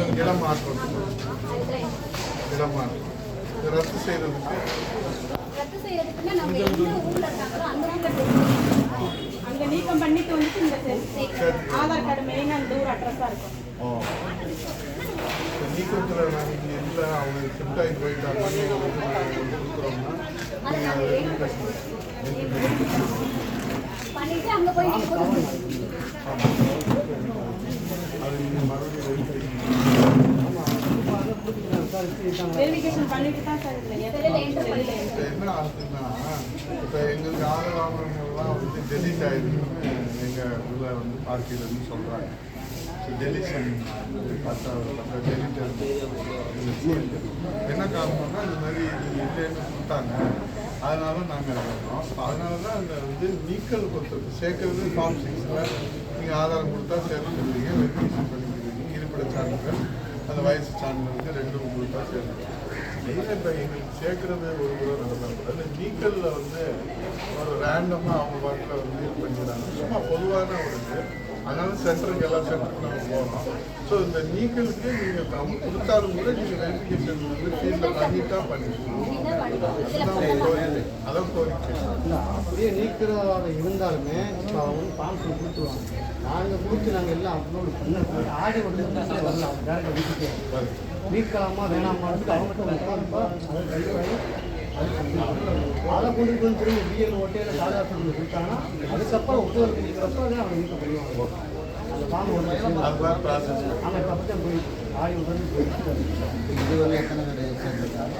கொஞ்சம் இடம் மாற்றம் இடம் மாற்றம் ரத்து செய்யறதுக்கு ரத்து செய்யறதுக்குன்னா நம்ம எந்த ஊர்ல இருக்காங்களோ அந்த ஊர்ல போய் அங்க நீக்கம் பண்ணிட்டு வந்துட்டு இந்த செல் ஆதார் கார்டு மெயினா அந்த ஊர் அட்ரஸா இருக்கும். ஓ. இப்போ நீக்கத்தில் நாங்கள் இல்லை அவங்க ஷிஃப்ட் ஆகி போயிட்டாங்க. நாங்கள் வந்து நாங்கள் கொண்டு கொடுக்குறோம்னா நீங்கள் அதை ரெடி பண்ணிட்டு அங்க போய் நீங்க கொடுக்கணும். அது நீங்கள் மறுபடியும் ரெடி பண்ணி வெரிஃபிகேஷன் பண்ணிட்டு தான் சார் இதுல வெளியில enter எதாவது பண்ணி. இப்போ என்ன இப்போ எங்களுக்கு ஆதரவு ஆவணங்கள்லாம் வந்து டெலிட் ஆயிருக்குன்னு எங்கள் இதில் வந்து பார்ட்டியிலேருந்து சொல்கிறாங்க ஸோ டெலிஷன் பார்த்தா டெலிட் என்ன காரணம்னா இந்த மாதிரி இல்லைன்னு கொடுத்தாங்க. அதனால நாங்கள் அதனால தான் அந்த வந்து நீக்கல் கொடுத்துருக்கு சேர்க்கறது ஃபார்ம் சிக்ஸில் நீங்கள் ஆதாரம் கொடுத்தா சேர்த்துருவீங்க வெரிஃபிகேஷன் பண்ணிக்கிறீங்க. இருப்பிட சான்றிதழ் அந்த ரெண்டு சான்றிதழுக்கு தான் கொடுத்தா சேர்த்துருவீங்க இப்போ எங்களுக்கு சேர்க்குறதே ஒரு கூட நடந்தால் கூட இந்த நீக்கலில் வந்து ஒரு ரேண்டமாக அவங்க பாட்டில் வந்து இது பண்ணிடுறாங்க. சும்மா பொதுவான ஒரு இது. அதனால சென்டருக்கு எல்லா சென்டருக்கு நம்ம போகிறோம் ஸோ இந்த நீக்கலுக்கு நீங்கள் அவங்க கொடுத்தாலும் கூட நீங்கள் வெரிஃபிகேஷன் வந்து ஃபீல்டில் பண்ணிட்டா. இதுல அதான் கோரிக்கை அப்படியே நீக்கிறதாக இருந்தாலுமே இப்போ அவங்க ஃபார்ம்ஸ் கொடுத்துருவாங்க. நாங்கள் கொடுத்து நாங்கள் எல்லாம் அப்லோடு பண்ண ஆடி வந்து வரல அவங்க டேரக்டாக வீட்டுக்கு. நீக்கலாமா வேணாமான்னு அவங்ககிட்ட உட்காந்துப்பா அதை கொண்டு போய் திரும்ப பிஎல் ஓட்டையில் சாதா கொடுத்தாங்கன்னா அதுக்கப்புறம் ஒட்டுவருக்கு நிற்கிறப்ப அதை அவங்க நீக்க பண்ணுவாங்க அந்த ஃபார்ம் ஒன்று ஆனால் இப்போ தான் போய் ஆடி வந்து போயிட்டு இதுவரை எத்தனை கடை சேர்ந்துருக்காங்க